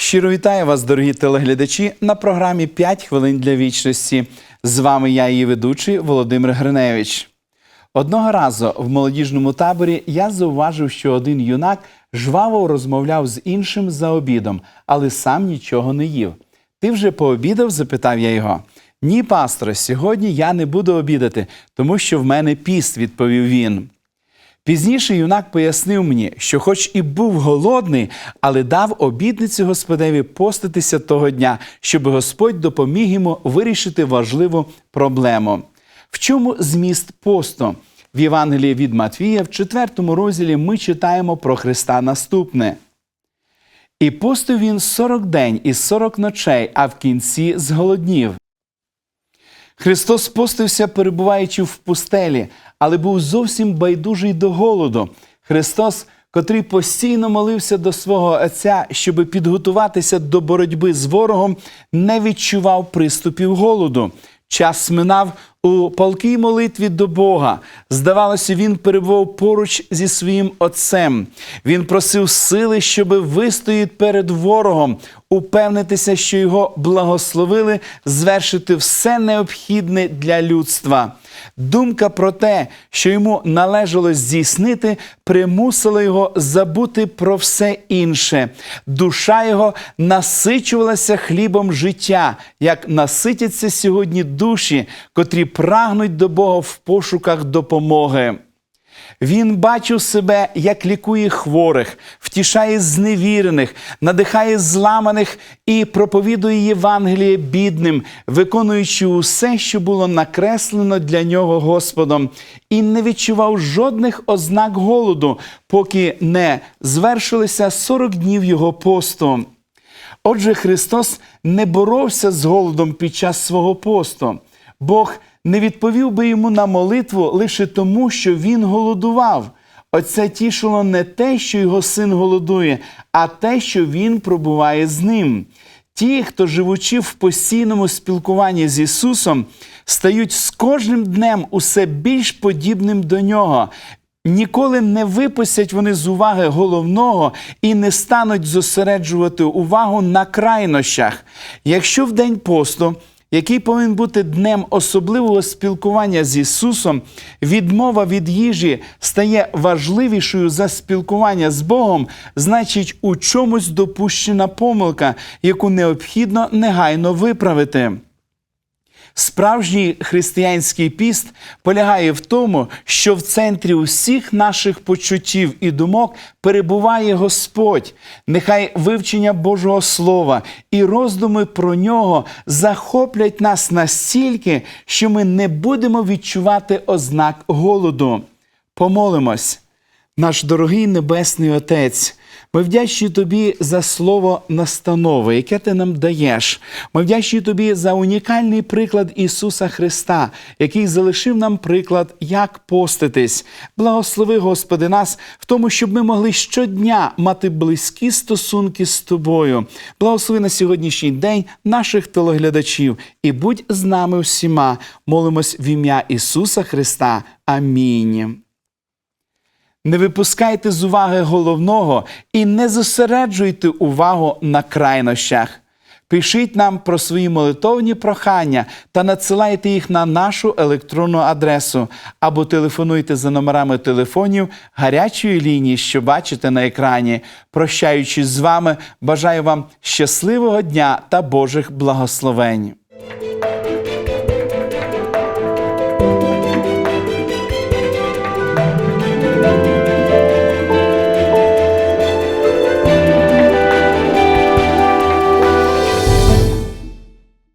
Щиро вітаю вас, дорогі телеглядачі, на програмі «5 хвилин для вічності. З вами я, її ведучий Володимир Гриневич. Одного разу в молодіжному таборі я зауважив, що один юнак жваво розмовляв з іншим за обідом, але сам нічого не їв. Ти вже пообідав? запитав я його. Ні, пасторе, сьогодні я не буду обідати, тому що в мене піст, відповів він. Пізніше юнак пояснив мені, що, хоч і був голодний, але дав обітницю Господеві поститися того дня, щоб Господь допоміг йому вирішити важливу проблему. В чому зміст посту? В Євангелії від Матвія, в 4 розділі, ми читаємо про Христа наступне. І постив він 40 день і 40 ночей, а в кінці зголоднів. Христос постився, перебуваючи в пустелі, але був зовсім байдужий до голоду. Христос, котрий постійно молився до свого Отця, щоб підготуватися до боротьби з ворогом, не відчував приступів голоду. Час минав у палкій молитві до Бога. Здавалося, він перебував поруч зі своїм отцем. Він просив сили, щоб вистояти перед ворогом, упевнитися, що його благословили звершити все необхідне для людства. Думка про те, що йому належало здійснити, примусила його забути про все інше. Душа його насичувалася хлібом життя, як наситяться сьогодні душі, котрі прагнуть до Бога в пошуках допомоги. Він бачив себе, як лікує хворих, втішає зневірених, надихає зламаних і проповідує Євангеліє бідним, виконуючи усе, що було накреслено для нього Господом, і не відчував жодних ознак голоду, поки не звершилися 40 днів його посту. Отже, Христос не боровся з голодом під час свого посту. Бог не відповів би йому на молитву лише тому, що він голодував. Оце тішило не те, що його син голодує, а те, що він пробуває з ним. Ті, хто живучи в постійному спілкуванні з Ісусом, стають з кожним днем усе більш подібним до нього. Ніколи не випустять вони з уваги головного і не стануть зосереджувати увагу на крайнощах. Якщо в день посту який повинен бути днем особливого спілкування з Ісусом, відмова від їжі стає важливішою за спілкування з Богом, значить, у чомусь допущена помилка, яку необхідно негайно виправити. Справжній християнський піст полягає в тому, що в центрі усіх наших почуттів і думок перебуває Господь. Нехай вивчення Божого Слова і роздуми про нього захоплять нас настільки, що ми не будемо відчувати ознак голоду. Помолимось, наш дорогий Небесний Отець. Ми вдячні тобі за слово настанови, яке ти нам даєш. Ми вдячні тобі за унікальний приклад Ісуса Христа, який залишив нам приклад, як поститись. Благослови, Господи, нас в тому, щоб ми могли щодня мати близькі стосунки з тобою. Благослови на сьогоднішній день наших телеглядачів і будь з нами всіма. Молимось в ім'я Ісуса Христа. Амінь. Не випускайте з уваги головного і не зосереджуйте увагу на крайнощах. Пишіть нам про свої молитовні прохання та надсилайте їх на нашу електронну адресу або телефонуйте за номерами телефонів гарячої лінії, що бачите на екрані. Прощаючись з вами, бажаю вам щасливого дня та Божих благословень.